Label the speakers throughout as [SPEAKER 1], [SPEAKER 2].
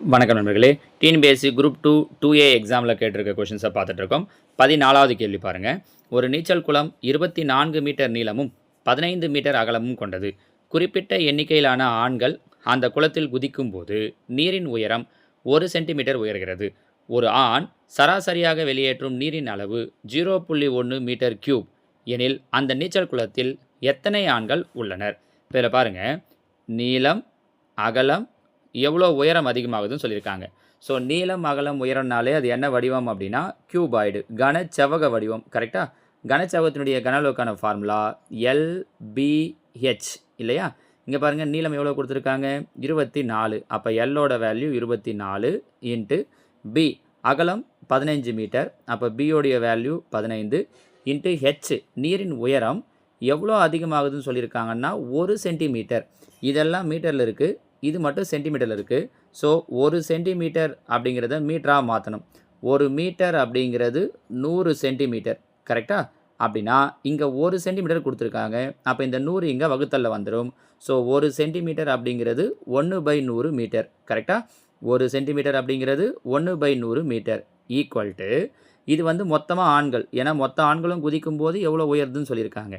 [SPEAKER 1] வணக்கம் நண்பர்களே. TNPSC group two two A எக்ஸாமில் கேட்டிருக்க கொஷின்ஸை பார்த்துட்ருக்கோம் பதினாலாவது கேள்வி பாருங்கள் ஒரு நீச்சல் குளம் இருபத்தி நான்கு மீட்டர் நீளமும் பதினைந்து மீட்டர் அகலமும் கொண்டது. குறிப்பிட்ட எண்ணிக்கையிலான ஆண்கள் அந்த குளத்தில் குதிக்கும் போது நீரின் உயரம் ஒரு சென்டிமீட்டர் உயர்கிறது. ஒரு ஆண் சராசரியாக வெளியேற்றும் நீரின் அளவு ஜீரோ புள்ளி ஒன்று மீட்டர் கியூப் எனில் அந்த நீச்சல் குளத்தில் எத்தனை ஆண்கள் உள்ளனர்? இதில் பாருங்கள் நீளம் அகலம் எவ்வளோ உயரம் அதிகமாகுதுன்னு சொல்லியிருக்காங்க. ஸோ நீளம் அகலம் உயரம்னாலே அது என்ன வடிவம் அப்படின்னா கியூபாய்டு கனச்செவக வடிவம் கரெக்டாக கனச்செவகத்தினுடைய கனளவுக்கான ஃபார்முலா எல்பிஹெச் இல்லையா? இங்கே பாருங்கள் நீளம் எவ்வளோ கொடுத்துருக்காங்க? இருபத்தி நாலு. அப்போ எல்லோட வேல்யூ இருபத்தி நாலு இன்ட்டு பி அகலம் பதினைஞ்சு மீட்டர் அப்போ பியோடைய வேல்யூ பதினைந்து இன்ட்டு ஹெச் நீரின் உயரம் எவ்வளோ அதிகமாகுதுன்னு சொல்லியிருக்காங்கன்னா ஒரு சென்டிமீட்டர் இதெல்லாம் மீட்டரில் இருக்குது இது மட்டும் சென்டிமீட்டரில் இருக்குது ஸோ ஒரு சென்டிமீட்டர் அப்படிங்கிறத மீட்டராக மாற்றணும் ஒரு மீட்டர் அப்படிங்கிறது நூறு சென்டிமீட்டர் கரெக்டாக அப்படின்னா இங்கே ஒரு சென்டிமீட்டர் கொடுத்துருக்காங்க. அப்போ இந்த நூறு இங்கே வகுத்தலில் வந்துடும் ஸோ ஒரு சென்டிமீட்டர் அப்படிங்கிறது ஒன்று பை நூறு மீட்டர் கரெக்டாக ஒரு சென்டிமீட்டர் அப்படிங்கிறது ஒன்று பை நூறு மீட்டர் ஈக்குவல் டு இது வந்து மொத்தமாக ஆண்கள். ஏன்னா மொத்த ஆண்களும் குதிக்கும் போது எவ்வளோ உயருதுன்னு சொல்லியிருக்காங்க.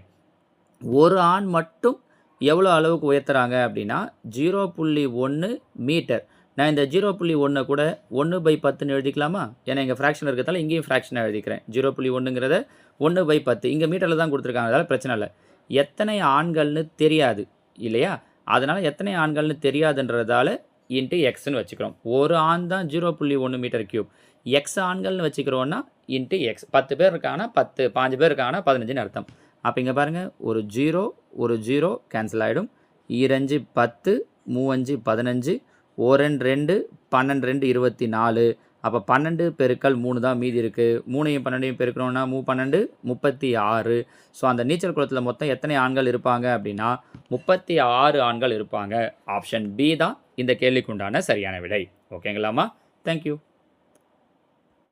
[SPEAKER 1] ஒரு ஆண் மட்டும் எவ்வளோ அளவுக்கு உயர்த்துறாங்க அப்படின்னா ஜீரோ புள்ளி ஒன்று மீட்டர். நான் இந்த ஜீரோ புள்ளி ஒன்றை கூட ஒன்று பை பத்துன்னு எழுதிக்கலாமா? ஏன்னா இங்கே ஃப்ராக்ஷன் இருக்கிறதால இங்கேயும் ஃப்ராக்ஷனாக எழுதிக்கிறேன். ஜீரோ புள்ளி ஒன்றுங்கிறத ஒன்று பை பத்து. இங்கே மீட்டரில் தான் கொடுத்துருக்காங்க. அதனால் பிரச்சனை இல்லை. எத்தனை ஆண்கள்னு தெரியாது இல்லையா? அதனால் எத்தனை ஆண்கள்னு தெரியாதுன்றதால இன்ட்டு எக்ஸ்னு வச்சுக்கிறோம். ஒரு ஆண் தான் ஜீரோ புள்ளி ஒன்று மீட்டர் க்யூப் எக்ஸ் ஆண்கள்னு வச்சுக்கிறோன்னா இன்ட்டு எக்ஸ் பத்து பேர் இருக்காங்கன்னா பத்து பாஞ்சு பேர் இருக்காங்கன்னா பதினஞ்சுன்னு அர்த்தம். அப்போ இங்கே பாருங்கள் ஒரு ஜீரோ ஒரு ஜீரோ கேன்சல் ஆகிடும் ஈரஞ்சு பத்து மூவஞ்சு பதினஞ்சு ஓரெண்டு ரெண்டு பன்னெண்டு ரெண்டு இருபத்தி நாலு. அப்போ பன்னெண்டு பெருக்கல் மூணு தான் மீதி இருக்குது மூணையும் பன்னெண்டையும் பெருக்கணும்னா மூ பன்னெண்டு முப்பத்தி ஆறு. ஸோ அந்த நீச்சல் குளத்தில் மொத்தம் எத்தனை ஆண்கள் இருப்பாங்க அப்படின்னா முப்பத்தி ஆறு ஆண்கள் இருப்பாங்க. ஆப்ஷன் பி தான் இந்த கேள்விக்குண்டான சரியான விடை. ஓகேங்களாம்மா தேங்க்யூ